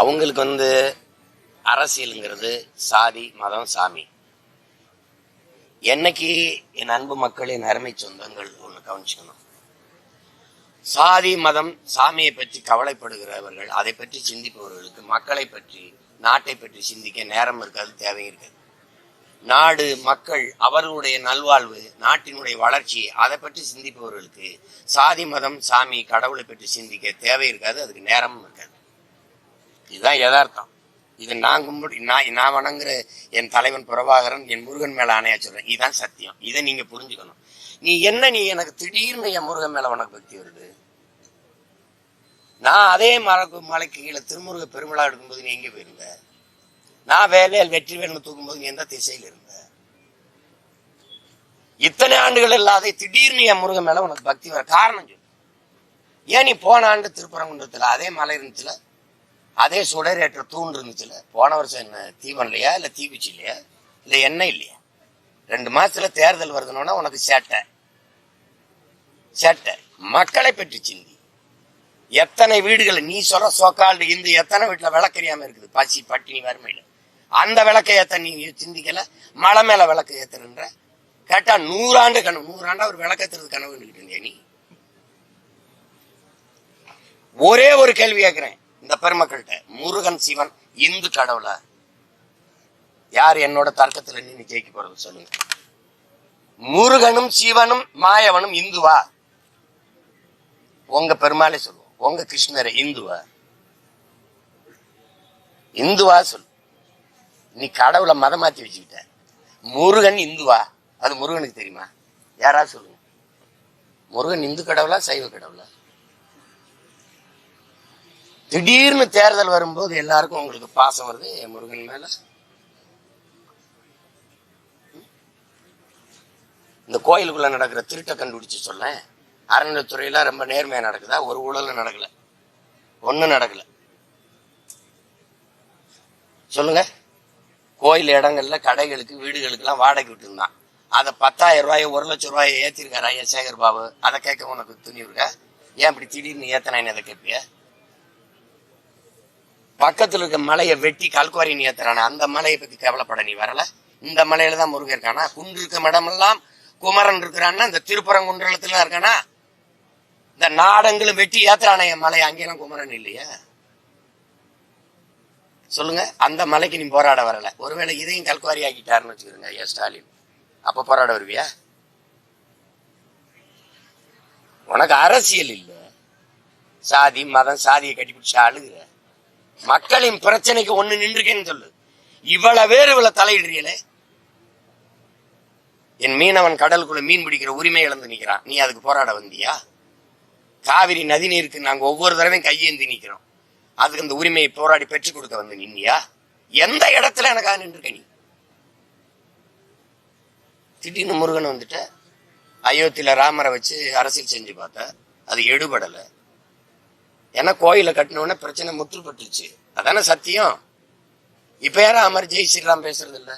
அவங்களுக்கு வந்து அரசியலுங்கிறது சாதி மதம் சாமி. என்னைக்கு என் அன்பு மக்களின் அருமை சொந்தங்கள் ஒன்று கவனிச்சுக்கணும். சாதி மதம் சாமியை பற்றி கவலைப்படுகிறவர்கள் அதை பற்றி சிந்திப்பவர்களுக்கு மக்களை பற்றி நாட்டை பற்றி சிந்திக்க நேரம் இருக்காது தேவை இருக்காது. நாடு மக்கள் அவர்களுடைய நல்வாழ்வு நாட்டினுடைய வளர்ச்சி அதை பற்றி சிந்திப்பவர்களுக்கு சாதி மதம் சாமி கடவுளை பற்றி சிந்திக்க தேவை இருக்காது அதுக்கு நேரமும் இருக்காது. இதுதான் யதார்த்தம். இது நான் கும்பிடு நான் நான் வணங்குற என் தலைவன் பிரபாகரன் என் முருகன் மேல ஆணையா சொல்றேன். இதுதான் சத்தியம். இதை நீங்க புரிஞ்சுக்கணும். நீ என்ன நீ எனக்கு திடீர்னு என் முருகன் மேல உனக்கு பக்தி வருது? நான் அதே மலைக்கு மலைக்கு கீழே திருமுருக பெருமிழா எடுக்கும்போது நீ எங்கே போயிருந்த? நான் வேலையில் வெற்றி வேணும் தூக்கும்போது நீ எந்த திசையில் இருந்த? இத்தனை ஆண்டுகள் இல்லாத திடீர்னு என் முருகன் மேல உனக்கு பக்தி வர காரணம் சொல்லு. ஏன் நீ போன ஆண்டு திருப்பரங்குன்றத்தில் அதே மலை இருந்துச்சுல? அதே சுடரேற்ற தூண் இருந்துச்சுல. போன வருஷம் என்ன தீபம் இல்லையா இல்லை தீக்குச்சி இல்லையா இல்லை எண்ணெய் இல்லையா? ரெண்டு மாசத்துல தேர்தல் வருதுன்னா உனக்கு சேட்டை. சேட்டை. மக்களை பெற்று சிந்தி. எத்தனை வீடுகள் நீ சொல்ற சோக்கால்டு இந்து எத்தனை வீட்டில் விளக்கறியாம இருக்குது? பசி பட்டினி வறுமையில. அந்த விளக்கை ஏத்த நீ சிந்திக்கல? மலை மேல விளக்கு ஏத்துறன்ற? கேட்டா நூறாண்டு கனவு. நூறாண்டா ஒரு விளக்கத்துறது கனவு இருந்தியா நீ? ஒரே ஒரு கேள்வி கேட்கிறேன் இந்த பெருமக்கள்கிட்ட முருகன் சிவன் இந்து கடவுளா? யார் என்னோட தர்க்கத்துல நின்று ஜெயிக்க போறது சொல்லுங்க. முருகனும் சிவனும் மாயவனும் இந்துவா? உங்க பெருமாளே சொல்லுவோம் உங்க கிருஷ்ணரை இந்துவா? இந்துவா சொல்லு நீ கடவுளை மதம் மாத்தி வச்சுக்கிட்ட. முருகன் இந்துவா? அது முருகனுக்கு தெரியுமா? யாராவது சொல்லுங்க. முருகன் இந்து கடவுளா சைவ கடவுளா? திடீர்னு தேர்தல் வரும்போது எல்லாருக்கும் உங்களுக்கு பாசம் வருது என் முருகன் மேல. இந்த கோயிலுக்குள்ள நடக்கிற திருட்டை கண்டுபிடிச்சு சொல்ல அறநிலைத்துறையில ரொம்ப நேர்மையா நடக்குதா? ஒரு ஊழலும் நடக்கல. ஒன்றும் நடக்கல. சொல்லுங்க. கோயில் இடங்கள்ல கடைகளுக்கு வீடுகளுக்கெல்லாம் வாடகை விட்டுருந்தான். அதை பத்தாயிரம் ரூபாய் ஒரு லட்சம் ரூபாயை ஏற்றிருக்காரு ஐயா சேகர் பாபு. அதை கேட்க உனக்கு துணி இருக்கா? ஏன் இப்படி திடீர்னு ஏத்தனான்னு அதை கேட்பிய? பக்கத்தில் இருக்க மலையை வெட்டி கல்குவாரி நீ ஏத்துறானே அந்த மலையை பத்தி கவலைப்பட நீ வரல? இந்த மலையில தான் முருகன் இருக்கானா? குன்று இருக்க இடமெல்லாம் குமரன் இருக்கிறான்னா இந்த திருப்பரங்குன்றத்துல இருக்கானா? இந்த நாடங்களும் வெட்டி ஏத்துறானே என் மலை அங்கெல்லாம் குமரன் இல்லையா. சொல்லுங்க அந்த மலைக்கு நீ போராட வரல. ஒருவேளை இதையும் கல்குவாரி ஆக்கிட்டாருன்னு வச்சுக்கிறோங்க ஐயா ஸ்டாலின். அப்ப போராட வருவியா? உனக்கு அரசியல் இல்லை. சாதி மதம் சாதியை கட்டிப்பிடிச்சு அழுகுற. மக்களின் பிரச்சனைக்கு ஒண்ணு நின்றுக்கேன்னு சொல்லு. இவ்வளவு பேர் இவ்வளவு தலையிடுறீங்களே? என் மீனவன் கடலுக்குள்ள மீன் பிடிக்கிற உரிமை இழந்து நிக்கிறான் நீ அதுக்கு போராட வந்தியா? காவிரி நதி நீருக்கு நாங்க ஒவ்வொரு தடவையும் கையேந்தி நிக்கிறோம் அதுக்கு அந்த உரிமையை போராடி பெற்றுக் கொடுக்க வந்து நின்னியா? எந்த இடத்துல எனக்காக நின்றுக்க நீ? திடீர்னு முருகன் வந்துட்ட. அயோத்தியில ராமரை வச்சு அரசியல் செஞ்சு பார்த்த. அது எடுபடலை. ஏன்னா கோயில கட்டினோடனே பிரச்சனை முற்றுப்பட்டுருச்சு. அதானே சத்தியம்? இப்ப யாரும் அமர் ஜெய் ஸ்ரீராம் பேசுறது இல்ல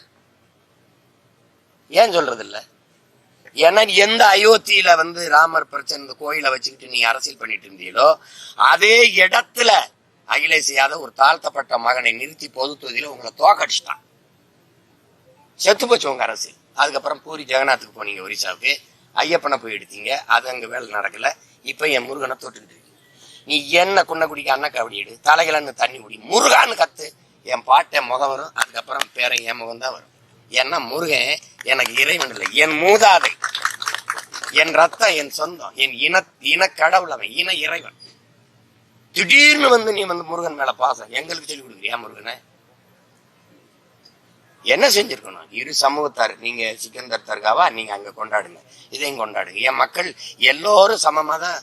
ஏன் சொல்றது இல்ல ஏன்னா எந்த அயோத்தியில வந்து ராமர் பிரச்சனை இந்த கோயிலை வச்சுக்கிட்டு நீ அரசியல் பண்ணிட்டு இருந்தீங்களோ அதே இடத்துல அகிலேஷ் யாதவ் ஒரு தாழ்த்தப்பட்ட மகனை நிறுத்தி பொது தொகுதியில உங்களை தோக்கடிச்சிட்டான். செத்து போச்சு உங்க அரசியல். அதுக்கப்புறம் பூரி ஜெகநாத்துக்கு போனீங்க ஒரிசாவுக்கு. ஐயப்பனை போய் எடுத்தீங்க. அது அங்க வேலை நடக்கல. இப்ப என் முருகனை தொட்டுக்கிட்டு இருக்கீங்க. நீ என்ன குன்ன குடிக்க அண்ணா கபடி எடு தலைகளன்னு தண்ணி குடி. முருகான்னு கத்து. என் பாட்டை முகம் வரும் அதுக்கப்புறம் பேரன் என் முகம் தான் வரும். ஏன்னா முருகன் எனக்கு இறைவன் இல்லை என் மூதாதை. என் ரத்தம் என் சொந்தம் என் இன இன கடவுள் அவன் இன இறைவன். திடீர்னு வந்து நீ வந்து முருகன் மேல பாசம். எங்களுக்கு சொல்லி கொடுக்குறியா முருகனை? என்ன செஞ்சிருக்கணும்? இரு சமூகத்தார் நீங்க சிக்கந்தர் தர்காவா? நீங்க அங்க கொண்டாடுங்க. இதையும் கொண்டாடுங்க. என் மக்கள் எல்லோரும் சமமா தான்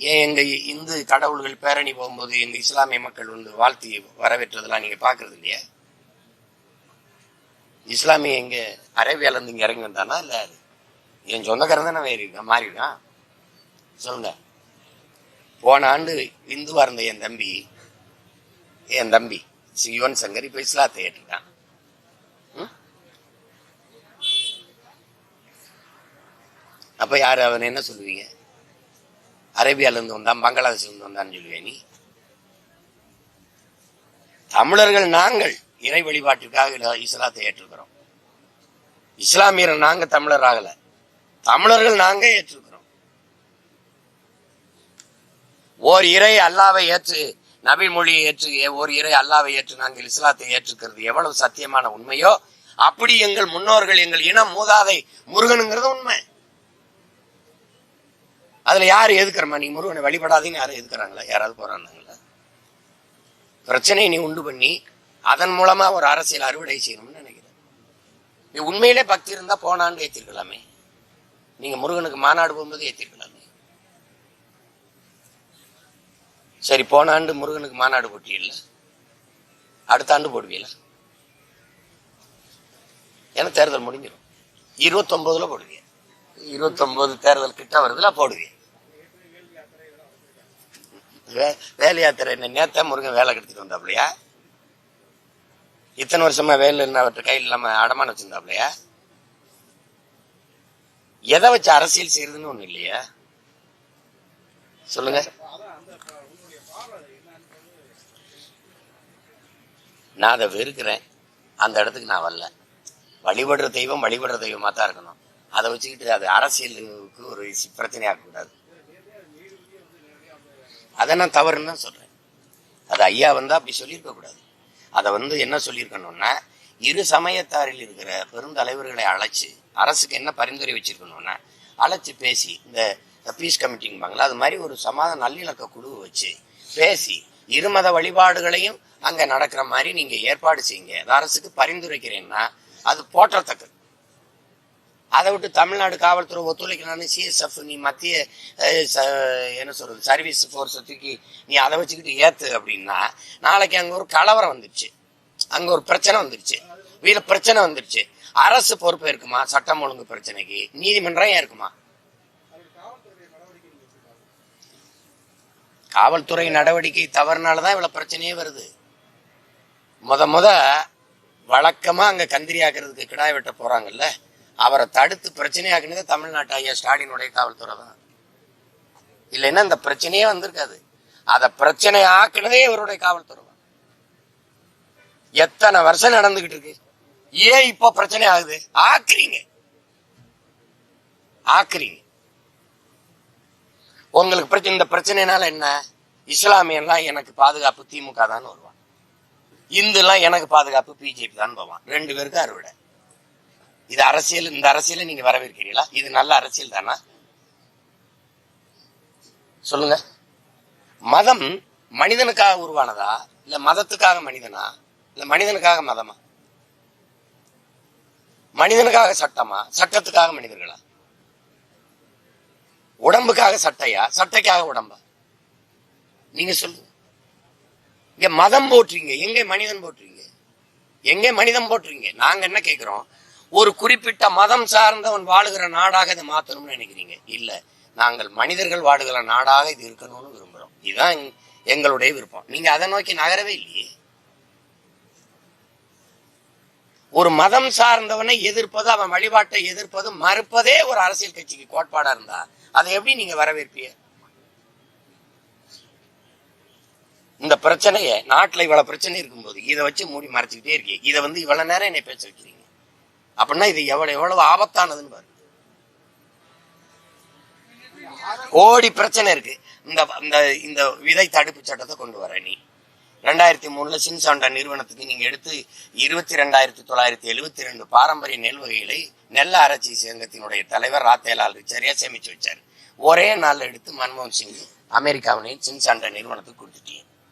ஏன் எங்க இந்து கடவுள்கள் பேரணி போகும்போது எங்க இஸ்லாமிய மக்கள் வந்து வாழ்த்தி வரவேற்றதெல்லாம் நீங்க பாக்குறது இல்லையா? இஸ்லாமிய எங்க அரேபியால இருந்து இங்க இறங்கி வந்தானா இல்ல என் சொந்தக்காரன் தானே வேறு இருக்கான் சொல்லுங்க. போன ஆண்டு இந்துவா இருந்த என் தம்பி என் தம்பி சிவன் சங்கர் இப்ப இஸ்லாத்தை ஏற்றுட்டான். ம்? அப்ப யாரு அவன் என்ன சொல்லுவீங்க? அரேபியாவிலேருந்து வந்தான் பங்களாதேஷ்லேருந்து வந்தான்னு சொல்லுவேன் நீ. தமிழர்கள் நாங்கள் இறை வழிபாட்டிற்காக இஸ்லாத்தை ஏற்றுக்கிறோம் இஸ்லாமியர் நாங்க தமிழர் ஆகல தமிழர்கள் நாங்க ஏற்றுக்கிறோம் ஓர் இறை அல்லாவை ஏற்று நபி மொழியை ஏற்று ஓர் இறை அல்லாவை ஏற்று நாங்கள் இஸ்லாத்தை ஏற்றுக்கிறது எவ்வளவு சத்தியமான உண்மையோ அப்படி எங்கள் முன்னோர்கள் எங்கள் இனம் மூதாதை முருகனுங்கிறது உண்மை. அதுல யாரு எதுக்குறமா நீ முருகனை வழிபடாதீங்கன்னு யாரும் எதுக்குறாங்களா? யாராவது போறாங்களா பிரச்சனையை நீ உண்டு பண்ணி அதன் மூலமா ஒரு அரசியல் அறுவடை செய்யணும்னு நினைக்கிறேன். நீ உண்மையிலே பக்தி இருந்தா போனான்னு ஏத்திருக்கலாமே. நீங்க முருகனுக்கு மாநாடு போகும்போது ஏத்திருக்கலாமே. சரி போன ஆண்டு முருகனுக்கு மாநாடு போட்டியில் அடுத்த ஆண்டு போடுவீல ஏன்னா தேர்தல் முடிஞ்சிடும் இருபத்தொன்பதுல போடுவீங்க இருபத்தொன்பது தேர்தல் கிட்ட வருதுல போடுவீங்க வே- வேலை என்ன நேத்தா முருகன் வேலை கெடுத்துட்டு வந்தாப்லையா? இத்தனை வருஷமா வேலை என்ன அவர்கிட்ட கையில் இல்லாம அடமான வச்சிருந்தாப்லையா? எதை வச்சு அரசியல் செய்யறதுன்னு ஒண்ணு இல்லையா? சொல்லுங்க. நான் அதை வெறுக்கிறேன். அந்த இடத்துக்கு நான் வரல. வழிபடுற தெய்வம் வழிபடுற தெய்வமா தான் இருக்கணும். அதை வச்சுக்கிட்டு அது அரசியலுக்கு ஒரு சி- கூடாது அதை நான் தவறுன்னு தான் சொல்றேன். அது ஐயா வந்தா அப்படி சொல்லியிருக்க கூடாது. அதை வந்து என்ன சொல்லியிருக்கணும்னா இரு சமயத்தாரில் இருக்கிற பெருந்தலைவர்களை அழைச்சி அரசுக்கு என்ன பரிந்துரை வச்சிருக்கணும்னா அழைச்சி பேசி இந்த பீஸ் கமிட்டிங்பாங்களா அது மாதிரி ஒரு சமாதான நல்லிணக்க குழுவை வச்சு பேசி இருமத வழிபாடுகளையும் அங்கே நடக்கிற மாதிரி நீங்கள் ஏற்பாடு செய்யுங்க. அது அரசுக்கு பரிந்துரைக்கிறேன்னா அது போற்றத்தக்கது. அதை விட்டு தமிழ்நாடு காவல்துறை ஒத்துழைக்கணும்னு சிஎஸ்எஃப் நீ மத்திய ச- என்ன சொல்றது சர்வீஸ் ஃபோர்ஸை தூக்கி நீ அதை வச்சுக்கிட்டு ஏத்து அப்படின்னா நாளைக்கு அங்க ஒரு கலவரம் வந்துருச்சு. அங்க ஒரு பிரச்சனை வந்துருச்சு. வீல பிரச்சனை வந்துருச்சு. அரசு பொறுப்பு இருக்குமா? சட்டம் ஒழுங்கு பிரச்சனைக்கு. நீதிமன்றம் ஏன் இருக்குமா? காவல்துறை நடவடிக்கை தவறுனாலதான் இவ்வளவு பிரச்சனையே வருது. முத முத வழக்கமா அங்க கந்திரி ஆக்குறதுக்கு கிடாய் வெட்ட போறாங்கல்ல? அவரை தடுத்து பிரச்சனையாக்குனதே தமிழ்நாட்டு ஐயா ஸ்டாலினுடைய காவல்துறை தான். இல்லைன்னா இந்த பிரச்சனையே வந்திருக்காது. அத பிரச்சனை ஆக்குனதே இவருடைய காவல்துறை தான். எத்தனை வருஷம் நடந்துகிட்டு இருக்கு? ஏன் இப்போ பிரச்சனை ஆகுது? ஆக்குறீங்க. ஆக்குறீங்க. உங்களுக்கு பிரச்சனை இந்த பிரச்சனைனால என்ன? இஸ்லாமியெல்லாம் எனக்கு பாதுகாப்பு திமுக தான் வருவான் இந்துலாம் எனக்கு பாதுகாப்பு பிஜேபி தான் போவான் ரெண்டு பேருக்கும் அறுவடை. இது அரசியல் இந்த அரசியலை நீங்க வரவேற்கிறீங்களா இது நல்ல அரசியல் தானா? சொல்லுங்க. மதம் மனிதனுக்காக உருவானதா? இல்ல மதத்துக்காக மனிதனா? இல்ல மனிதனுக்காக மதமா? மனிதனுக்காக சட்டமா? சட்டத்துக்காக மனிதர்களா? உடம்புக்காக சட்டையா? சட்டைக்காக உடம்பா? நீங்க சொல்லுங்க இங்க மதம் போட்டுறீங்க எங்க மனிதன் போட்டுறீங்க எங்க மனிதன் போட்டுறீங்க நாங்க என்ன கேக்குறோம்? ஒரு குறிப்பிட்ட மதம் சார்ந்தவன் வாழுகிற நாடாக இதை மாத்தணும்னு நினைக்கிறீங்க? இல்ல. நாங்கள் மனிதர்கள் வாழுகிற நாடாக இது இருக்கணும்னு விரும்புறோம். இதுதான் எங்களுடைய விருப்பம். நீங்க அதை நோக்கி நகரவே இல்லையே. ஒரு மதம் சார்ந்தவனை எதிர்ப்பது அவன் வழிபாட்டை எதிர்ப்பது மறுப்பதே ஒரு அரசியல் கட்சிக்கு கோட்பாடா இருந்தா அதை எப்படி நீங்க வரவேற்பீங்க? இந்த பிரச்சனைய நாட்டில் இவ்வளவு பிரச்சனை இருக்கும்போது இதை வச்சு மூடி மறைச்சுக்கிட்டே இருக்கீங்க. இதை வந்து இவ்வளவு நேரம் என்னை பேச வைக்கிறீங்க. அப்படின்னா இது எவ்வளவு எவ்வளவு ஆபத்தானதுன்னு பாருங்க கோடி பிரச்சனை இருக்கு. இந்த இந்த இந்த விதை தடுப்பு சட்டத்தை கொண்டு வர நீ. ரெண்டாயிரத்தி மூணுல சின்சாண்டா நிறுவனத்துக்கு நீங்க எடுத்து இருபத்தி ரெண்டாயிரத்தி தொள்ளாயிரத்தி எழுபத்தி ரெண்டு பாரம்பரிய நெல் வகைகளை நெல் ஆராய்ச்சி சங்கத்தினுடைய தலைவர் ராத்தேலால் ரிச்சரியா சேமிச்சு வச்சார். ஒரே நாள் எடுத்து மன்மோகன் சிங் அமெரிக்காவினையும் சின்சாண்டா நிறுவனத்துக்கு கொடுத்துட்டீங்க.